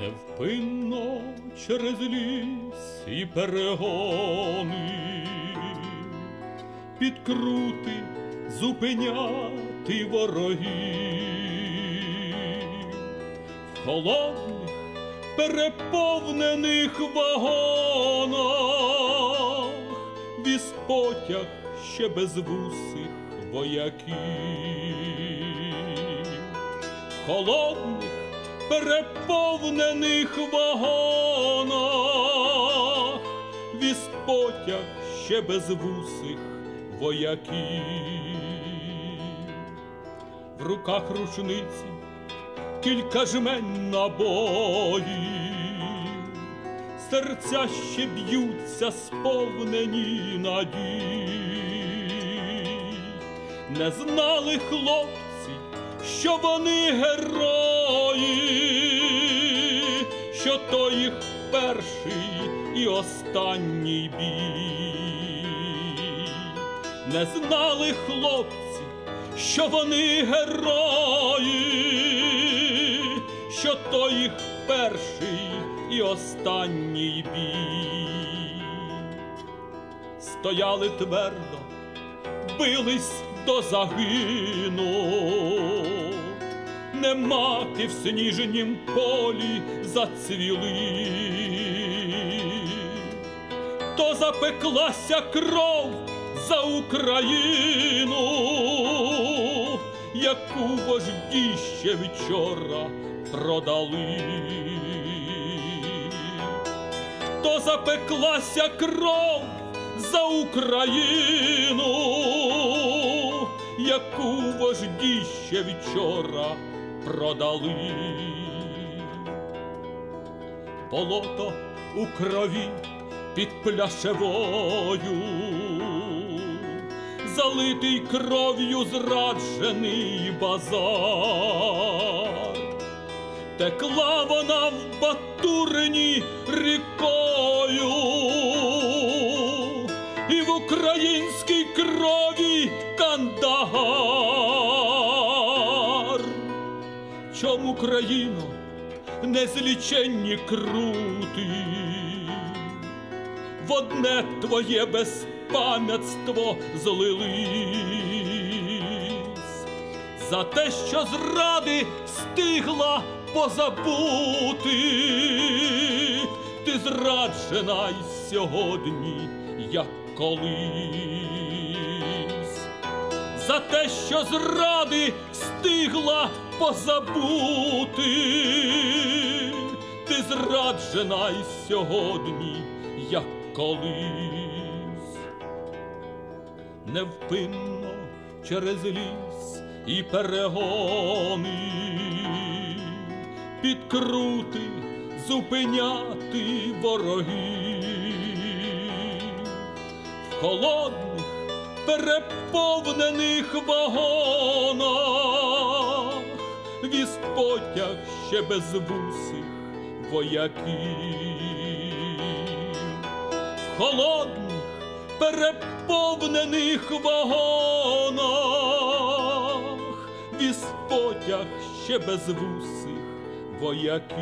Невпинно через ліс і перегони, підкрути, зупиняти ворогів, в холодних, переповнених вагонах, віз потяг ще безвусих вояків, в холодних переповнених вагонах, віз потяг ще безвусих вояків, в руках рушниці кілька жмен набоїв, серця ще б'ються, сповнені надій, не знали хлопці, що вони герої, перший і останній бій, не знали хлопці, що вони герої, що то їх перший і останній бій, стояли твердо, бились до загину, не мати в сніжнім полі зацвіли, то запеклася кров за Україну, яку вожді ще вчора продали, то запеклася кров за Україну, яку вожді ще вчора продали. Болото у крові під пляшевою, залитий кров'ю зраджений базар, текла вона в батурині рікою, і в українській крові кандагар. Чому країно незліченні крути? в одне твоє безпам'ятство злились, за те, що зради встигла позабути, ти зраджена й сьогодні, як колись, за те, що зради встигла позабути, ти зраджена й сьогодні, як колись, невпинно через ліс і перегони, підкрути, зупиняти ворогів, в холодних, переповнених вагонах, потяг ще без вусих вояків холодних, переповнених вагонах, віз потяг ще без вусих вояків.